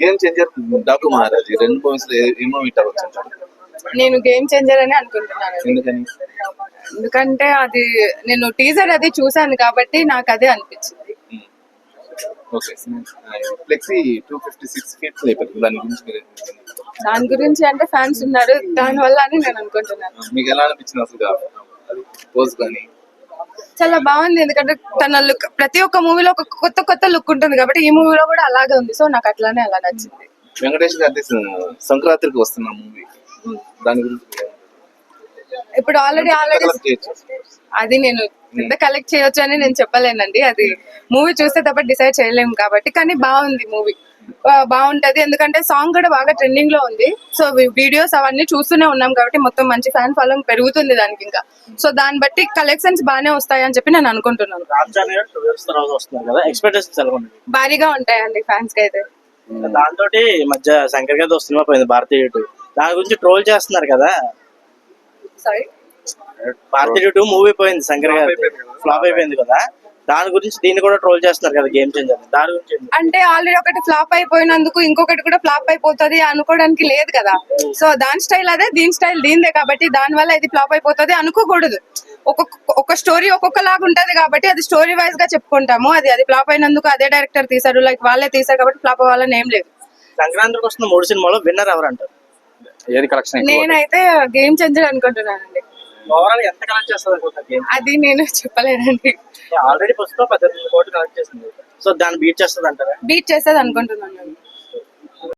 Game changer Daaku Maharaj ఈ రెండు మూవీస్లో ఏ మూవీ అవ్వచ్చు అంటారు? నేను గేమ్ చేంజర్ అని అనుకుంటున్నాను ఎందుకని? ఎందుకంటే అది నేను టీజర్ అది చూసాను కాబట్టి నాకు అదే అనిపించింది. Okay flexi two fifty six feet దాని గురించి మీరు? దాని గురించి అంటే ఫ్యాన్స్ ఉన్నారు. దాని వల్ల అని నేను అనుకుంటున్నాను. మీకు ఎలా అనిపించింది అసలు పోజ్ కానీ? చాలా బాగుంది. ఎందుకంటే తన లుక్ ప్రతి ఒక్క మూవీలో ఒక కొత్త కొత్త లుక్ ఉంటుంది కాబట్టి ఈ మూవీలో కూడా అలాగే ఉంది. సో నాకు అట్లానే అలా నచ్చింది. వెంకటేష్ గారి సంక్రాంతికి వస్తున్న మూవీ దాని గురించి ఇప్పుడు ఆల్రెడీ ఆల్రెడీ. అది నేను ఎంత కలెక్ట్ చేయొచ్చు అని నేను చెప్పలేనండి. అది మూవీ చూస్తే తప్ప డిసైడ్ చేయలేము కాబట్టి. కానీ బాగుంది మూవీ బాగుంటది. ఎందుకంటే సాంగ్ కూడా బాగా ట్రెండింగ్లో ఉంది. సో వీడియోస్ అవన్నీ చూస్తూనే ఉన్నాం కాబట్టి మొత్తం మంచి ఫ్యాన్ ఫాలోయింగ్ పెరుగుతుంది దానికి ఇంకా. సో దాన్ని బట్టి కలెక్షన్స్ బాగానే వస్తాయి అని చెప్పి నేను అనుకుంటున్నాను. గారు భారీగా ఉంటాయండి ఫ్యాన్స్కి అయితే. దాంతో మధ్య శంకర్ గారితో సినిమా పోయింది భారతీయ దాని గురించి ట్రోల్ చేస్తున్నారు కదా? సారీ భారతీయ టూ మూవీ పోయింది శంకర్ గారి ఫ్లాప్ అయిపోయింది కదా? దాని గురించి దీన్ని కూడా ట్రోల్ చేస్తున్నారు కదా గేమ్ చేంజర్ దాని గురించి? అంటే ఆల్రెడీ ఒకటి ఫ్లాప్ అయిపోయినందుకు ఇంకొకటి కూడా ఫ్లాప్ అయిపోతుంది అనుకోవడానికి లేదు కదా. సో దాని స్టైల్ అదే దీని స్టైల్ దీనిదే కాబట్టి దాని వల్ల ఇది ఫ్లాప్ అయిపోతుంది అనుకోకూడదు. ఒక్కొక్క ఒక స్టోరీ ఒక్కొక్కలాగా ఉంటది కాబట్టి అది స్టోరీ వైజ్గా చెప్పుకుంటాము. అది అది ఫ్లాప్ అయినందుకు అదే డైరెక్టర్ తీశారు లైక్ వాళ్ళే తీశారు కాబట్టి ఫ్లాప్ అవ్వాలని ఏం లేదు. సంక్రాంతికి వస్తున్న మూడు సినిమాలో విన్నర్ ఎవరు అంటారు ఏది కలెక్షన్ నేనైతే గేమ్ చేంజర్ అనుకుంటున్నానండి. ఓవరాల్ ఎంత కలెక్ట్ చేస్తుంది అది నేను చెప్పలేనండి ఆల్రెడీ పుస్తకం పద్దెనిమిది కోట్లు కలెక్ట్ చేసింది. సో దాన్ని బీట్ చేస్తుంది అంటారా? బీట్ చేసేది అనుకుంటున్నాను